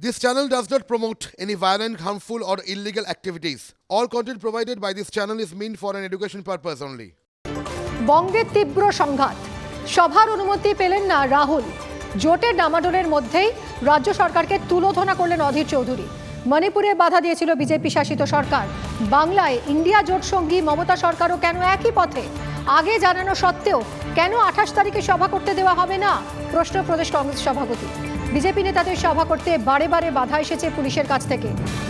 This channel does not promote any violent, harmful, or illegal activities. All content provided by this channel is meant for an education purpose only. বঙ্গের তীব্র সংঘাত। সভার অনুমতি পেলেন না রাহুল। জোটের ডামাডোলের মধ্যেই রাজ্য সরকারকে তুলোধনা করলেন অধীর চৌধুরী। মণিপুরে বাধা দিয়েছিল বিজেপি শাসিত সরকার। বাংলায় ইন্ডিয়া জোট সঙ্গী মমতা সরকারও কেন একই পথে? আগে জানানো সত্ত্বেও কেন আঠাশ তারিখে সভা করতে দেওয়া হবে না? প্রশ্ন প্রদেশ কংগ্রেস সভাপতি। বিজেপি নেতাদের সভা করতে বারে বারে বাধা এসেছে পুলিশের কাছ থেকে।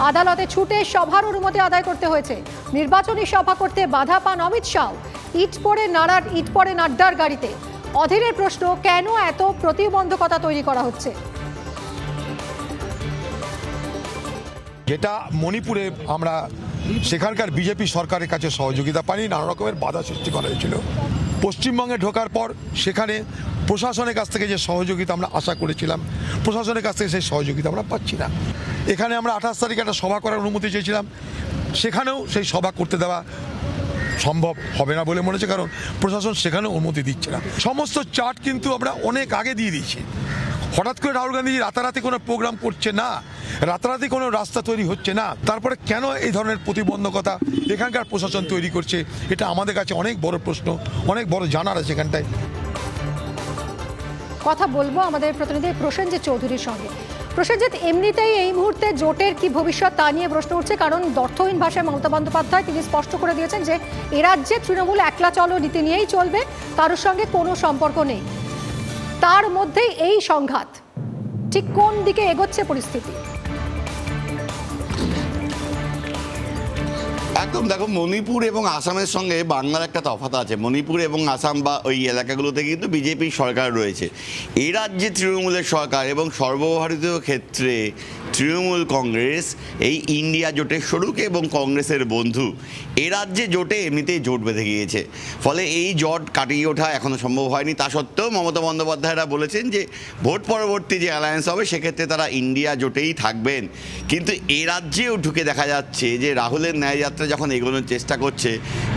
আদালতে ছুটে সভার অনুমতি আদায় করতে হয়েছে। নির্বাচনী সভা করতে বাধা পান অমিত শাহ। ইট পড়ে নাড়ার, ইট পড়ে নাড্ডার গাড়িতে। অধীরের প্রশ্ন, কেন এত প্রতিবন্ধকতা তৈরি করা হচ্ছে? যেটা মণিপুরে আমরা সেখানকার বিজেপি সরকারের কাছে সহযোগিতা পাইনি, নানা রকমের বাধা সৃষ্টি করা হয়েছিল। পশ্চিমবঙ্গে ঢোকার পর সেখানে প্রশাসনের কাছ থেকে যে সহযোগিতা আমরা আশা করেছিলাম, প্রশাসনের কাছ থেকে সেই সহযোগিতা আমরা পাচ্ছি না। এখানে আমরা আঠাশ তারিখে একটা সভা করার অনুমতি চেয়েছিলাম। সেখানেও সেই সভা করতে দেওয়া সম্ভব হবে না বলে মনে হচ্ছে, কারণ প্রশাসন সেখানেও অনুমতি দিচ্ছে না। সমস্ত চার্ট কিন্তু আমরা অনেক আগে দিয়ে দিয়েছি। হঠাৎ করে রাহুল গান্ধী রাতারাতি কোনো প্রোগ্রাম করছে না, রাতারাতি কোনো রাস্তা তৈরি হচ্ছে না, তারপরে কেন এই ধরনের প্রতিবন্ধকতা এখানকার প্রশাসন তৈরি করছে? এটা আমাদের কাছে অনেক বড় প্রশ্ন, অনেক বড় জানার আছে এখানটায়। কথা বলব আমাদের প্রতিনিধি প্রসেনজিৎ চৌধুরীর সঙ্গে। প্রসেনজিৎ, এমনিতেই এই মুহূর্তে জোটের কি ভবিষ্যৎ তা নিয়ে প্রশ্ন উঠছে, কারণ দর্থহীন ভাষায় মমতা বন্দ্যোপাধ্যায় তিনি স্পষ্ট করে দিয়েছেন যে এরাজ্যে রাজ্যে তৃণমূল একলা চলো, নীতি নিয়েই চলবে, কারোর সঙ্গে কোনো সম্পর্ক নেই। তার মধ্যেই এই সংঘাত, ঠিক কোন দিকে এগোচ্ছে পরিস্থিতি? একদম দেখো, মণিপুর এবং আসামের সঙ্গে বাংলার একটা তফাৎ আছে। মণিপুর এবং আসাম বা ওই এলাকাগুলোতে কিন্তু বিজেপি সরকার রয়েছে। এই রাজ্যে তৃণমূলের সরকার এবং সর্বভারতীয় ক্ষেত্রে তৃণমূল কংগ্রেস, এই ইন্ডিয়া জোটের স্বরূপ এবং কংগ্রেসের বন্ধু। এ রাজ্যে জোটে এমনিতেই জোট বেঁধে গিয়েছে। ফলে এই জট কাটিয়ে ওঠা এখনও সম্ভব হয়নি। তা সত্ত্বেও মমতা বন্দ্যোপাধ্যায়রা বলেছেন যে, ভোট পরবর্তী যে অ্যালায়েন্স হবে, সেক্ষেত্রে তারা ইন্ডিয়া জোটেই থাকবেন। কিন্তু এ রাজ্যেও ঢুকে দেখা যাচ্ছে যে, রাহুলের ন্যায়যাত্রা যখন এগোনোর চেষ্টা করছে।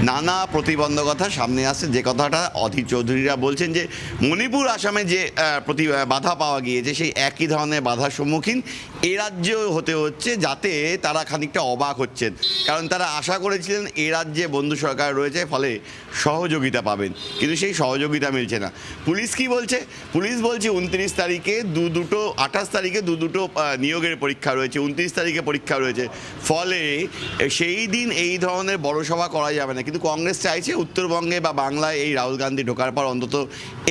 নানা প্রতিবন্ধকতা সামনে আসছে। যে কথাটা অধীর চৌধুরীরা বলছেন যে, মণিপুর আসামে যে প্রতি বাধা পাওয়া গিয়েছে, সেই একই ধরনের বাধার সম্মুখীন এ রাজ্যেও হতে হচ্ছে যাতে তারা খানিকটা অবাক হচ্ছেন। কারণ তারা আশা করেছিলেন এ রাজ্যে বন্ধু সরকার রয়েছে, ফলে সহযোগিতা পাবেন। কিন্তু সেই সহযোগিতা মিলছে না। পুলিশ কি বলছে? পুলিশ বলছে উনত্রিশ তারিখে দু দুটো, আঠাশ তারিখে দু দুটো নিয়োগের পরীক্ষা রয়েছে, উনত্রিশ তারিখে পরীক্ষা রয়েছে। ফলে সেই দিন এই ধরনের বড় সভা করা যাবে না। কিন্তু কংগ্রেস চাইছে উত্তরবঙ্গে বা বাংলায় এই রাহুল গান্ধী ঢোকার পর অন্তত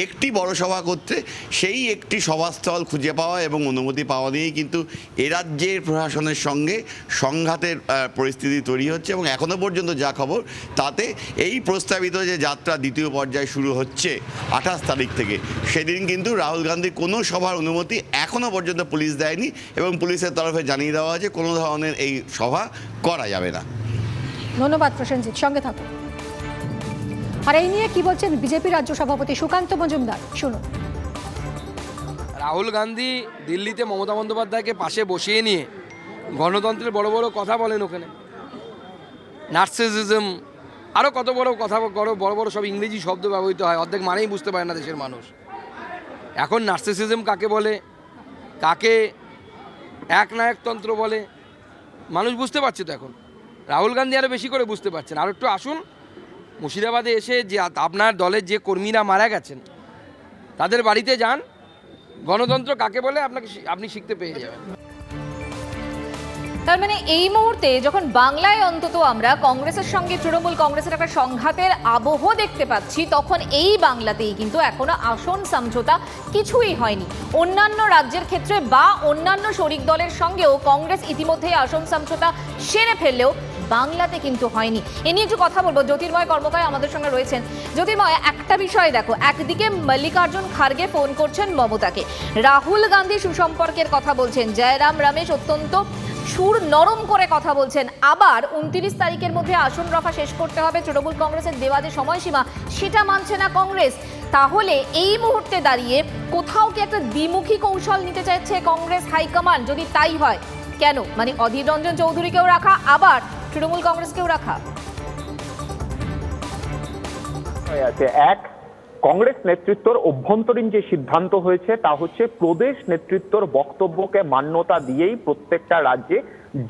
একটি বড় সভা করতে। সেই একটি সভাস্থল খুঁজে পাওয়া এবং অনুমতি পাওয়া নিয়েই কিন্তু এ রাজ্যের প্রশাসনের সঙ্গে সংঘাতের পরিস্থিতি তৈরি হচ্ছে এবং এখনও পর্যন্ত যা খবর, তাতে এই প্রস্তাবিত যে যাত্রা দ্বিতীয় পর্যায়ে শুরু হচ্ছে আঠাশ তারিখ থেকে, সেদিন কিন্তু রাহুল গান্ধীর কোনো সভার অনুমতি এখনও পর্যন্ত পুলিশ দেয়নি এবং পুলিশের তরফে জানিয়ে দেওয়া হয়েছে কোনো ধরনের এই সভা করা যাবে না। ধন্যবাদ প্রসেনজিৎ, সঙ্গে থাকুন। আর এই নিয়ে কি বলছেন বিজেপি রাজ্য সভাপতি সুকান্ত মজুমদার? শুনুন। রাহুল গান্ধী দিল্লিতে মমতা বন্দ্যোপাধ্যায়কে পাশে বসিয়ে নিয়ে গণতন্ত্রের বড় বড় কথা বলেন ওখানে। নার্সিসিজম আরও কত বড় কথা বড় বড় বড় সব ইংরেজি শব্দ ব্যবহৃত হয়, অর্ধেক মানেই বুঝতে পারে না দেশের মানুষ। এখন নার্সিসিজম কাকে বলে? কাকে একনায়কতন্ত্র বলে? মানুষ বুঝতে পারছে তো এখন। রাহুল গান্ধী আরও বেশি করে বুঝতে পারছেন। আর একটু আসুন, মুর্শিদাবাদে এসে যে আপনার দলের যে কর্মীরা মারা গেছেন, তাদের বাড়িতে যান। গণতন্ত্র কাকে বলে? আপনাকে আপনি শিখতে পেয়ে যাবেন। তার মানে এই মুহূর্তে যখন বাংলায় অন্তত আমরা কংগ্রেসের সঙ্গে, তৃণমূল কংগ্রেসের একটা সংঘাতের আবহ দেখতে পাচ্ছি, তখন এই বাংলাতেই কিন্তু এখনও আসন সমঝোতা কিছুই হয়নি। অন্যান্য রাজ্যের ক্ষেত্রে বা অন্যান্য শরিক দলের সঙ্গেও কংগ্রেস ইতিমধ্যেই আসন সমঝোতা সেরে ফেললেও বাংলাতে কিন্তু হয়নি। এ নিয়ে একটু কথা বলব। জ্যোতির্ময় কর্মকায় আমাদের সঙ্গে রয়েছেন। জ্যোতির্ময়, একটা বিষয় দেখো, একদিকে মল্লিকার্জুন খার্গে ফোন করছেন মমতাকে। রাহুল গান্ধী সুসম্পর্কের কথা বলছেন, জয়রাম রমেশ অত্যন্ত সুর নরম করে কথা বলছেন। আবার উনত্রিশ তারিখের মধ্যে আসন রফা শেষ করতে হবে। তৃণমূল কংগ্রেসের দেওয়া যে সময়সীমা, সেটা মানছে না কংগ্রেস। তাহলে এই মুহূর্তে দাঁড়িয়ে কোথাও কি একটা দ্বিমুখী কৌশল নিতে চাইছে কংগ্রেস হাইকমান্ড? যদি তাই হয়, কেন? মানে অধীর রঞ্জন চৌধুরীকেও রাখা, আবার তৃণমূল কংগ্রেসকেও রাখা। আছে এক, কংগ্রেস নেতৃত্বর অভ্যন্তরীণ যে সিদ্ধান্ত হয়েছে, তা হচ্ছে প্রদেশ নেতৃত্বর বক্তব্যকে মান্যতা দিয়েই প্রত্যেকটা রাজ্যে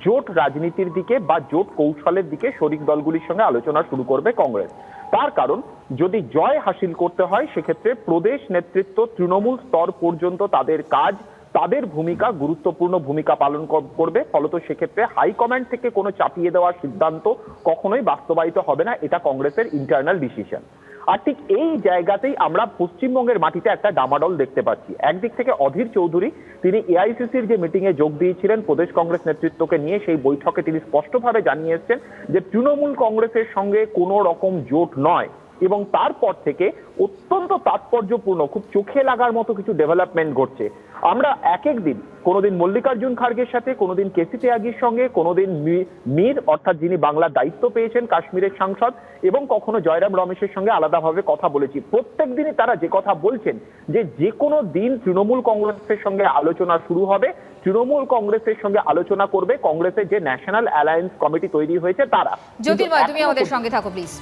জোট রাজনীতির দিকে বা জোট কৌশলের দিকে শরিক দলগুলির সঙ্গে আলোচনা শুরু করবে কংগ্রেস। তার কারণ, যদি জয় হাসিল করতে হয়, সেক্ষেত্রে প্রদেশ নেতৃত্ব তৃণমূল স্তর পর্যন্ত তাদের কাজ তাদের ভূমিকা, গুরুত্বপূর্ণ ভূমিকা পালন করবে। ফলত সেক্ষেত্রে হাইকমান্ড থেকে কোনো চাপিয়ে দেওয়ার সিদ্ধান্ত কখনোই বাস্তবায়িত হবে না। এটা কংগ্রেসের ইন্টারনাল ডিসিশন আর ঠিক এই জায়গাতেই আমরা পশ্চিমবঙ্গের মাটিতে একটা ডামাডল দেখতে পাচ্ছি। একদিক থেকে অধীর চৌধুরী, তিনি এআইসিসির যে মিটিং এ যোগ দিয়েছিলেন প্রদেশ কংগ্রেস নেতৃত্বকে নিয়ে, সেই বৈঠকে তিনি স্পষ্টভাবে জানিয়েছেন যে তৃণমূল কংগ্রেসের সঙ্গে কোনো রকম জোট নয়। এবং তারপর থেকে অত্যন্ত তাৎপর্যপূর্ণ খুব চোখে লাগার মতো কিছু ডেভেলপমেন্ট ঘটছে। আমরা এক এক দিন কোনোদিন মল্লিকার্জুন খার্গের সাথে কোনোদিন কেসি ত্যাগীর সঙ্গে কোনোদিন মীর অর্থাৎ যিনি বাংলার দায়িত্ব পেয়েছেন কাশ্মীরের সাংসদ এবং কখনো জয়রাম রমেশের সঙ্গে আলাদাভাবে কথা বলেছি। প্রত্যেক দিনই তারা যে কথা বলছেন যে যে কোনো দিন তৃণমূল কংগ্রেসের সঙ্গে আলোচনা শুরু হবে তৃণমূল কংগ্রেসের সঙ্গে আলোচনা করবে কংগ্রেসের যে ন্যাশনাল অ্যালায়েন্স কমিটি তৈরি হয়েছে তারা। জ্যোতির্ময় তুমি আমাদের সঙ্গে থাকো প্লিজ